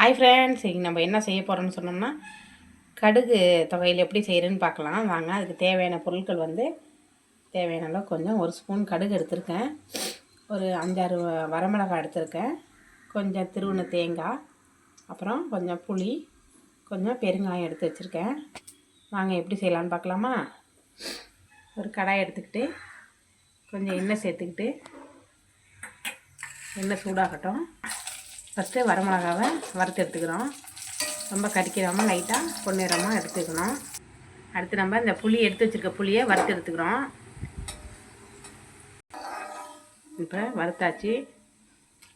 Hi friends இங்கே நம்ம என்ன செய்ய போகிறோம்னு சொன்னோம்னா கடுகு தொகையில் எப்படி செய்கிறேன்னு பார்க்கலாம். வாங்க அதுக்கு தேவையான பொருட்கள் வந்து தேவையான அளவு கொஞ்சம் ஒரு ஸ்பூன் கடுகு எடுத்திருக்கேன். ஒரு அஞ்சாறு வரமிளகாய் எடுத்திருக்கேன். கொஞ்சம் திருவுண தேங்காய் அப்புறம் கொஞ்சம் புளி கொஞ்சம் பெருங்காயம் எடுத்து வச்சுருக்கேன். வாங்க எப்படி செய்யலான்னு பார்க்கலாமா? ஒரு கடாய் எடுத்துக்கிட்டு கொஞ்சம் எண்ணெய் சேர்த்துக்கிட்டு எண்ணெய் சூடாகட்டும். ஃபஸ்ட்டு வரமிளகாவை வறுத்து எடுத்துக்கிறோம். ரொம்ப கடிக்கிறாமல் லைட்டாக பொன்னிறமாக எடுத்துக்கணும். அடுத்து நம்ம இந்த புளி எடுத்து வச்சுருக்க புளியை வறுத்து எடுத்துக்கிறோம். இப்போ வறுத்தாச்சு.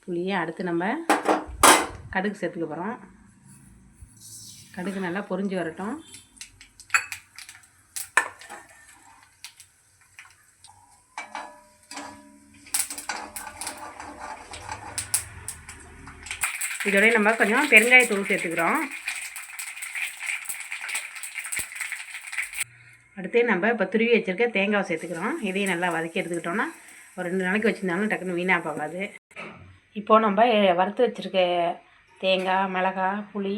புளியை அடுத்து நம்ம கடுகு சேர்த்துக்க போகிறோம் கடுகு நல்லா பொரிஞ்சு வரட்டும். இதோடய நம்ம கொஞ்சம் பெருங்காயத்தூள் சேர்த்துக்கிறோம். அடுத்து நம்ம இப்போ துருவி வச்சுருக்க தேங்காவை சேர்த்துக்கிறோம். இதையும் நல்லா வதக்கி எடுத்துக்கிட்டோம்னா ஒரு ரெண்டு நாளைக்கு வச்சுருந்தாலும் டக்குன்னு வீணாக போகாது. இப்போது நம்ம வறுத்து வச்சுருக்க தேங்காய் மிளகாய் புளி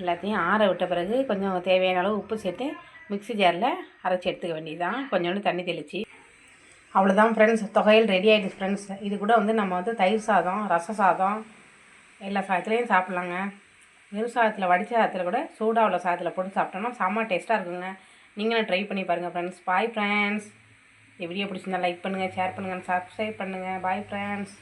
எல்லாத்தையும் ஆற விட்ட பிறகு கொஞ்சம் தேவையான அளவு உப்பு சேர்த்து மிக்ஸி ஜாரில் அரைச்சி எடுத்துக்க வேண்டியதுதான். கொஞ்சோண்டு தண்ணி தெளித்து அவ்வளோதான் ஃப்ரெண்ட்ஸ் தொகையில் ரெடி ஆகிடுச்சு ஃப்ரெண்ட்ஸ் இது கூட வந்து நம்ம வந்து தயிர் சாதம் ரச சாதம் எல்லா சாதத்துலேயும் சாப்பிட்லாங்க. வெறும் சாதத்தில் வடித்த சாதத்தில் கூட சூடாக உள்ள சாதத்தில் போட்டு சாப்பிட்டோம்னா செம்ம டேஸ்ட்டாக இருக்குங்க. நீங்களும் ட்ரை பண்ணி பாருங்கள் ஃப்ரெண்ட்ஸ் பாய் ஃப்ரெண்ட்ஸ் இந்த வீடியோ பிடிச்சிருந்தா லைக் பண்ணுங்கள் ஷேர் பண்ணுங்கள் சப்ஸ்கிரைப் பண்ணுங்கள் பாய் ஃப்ரெண்ட்ஸ்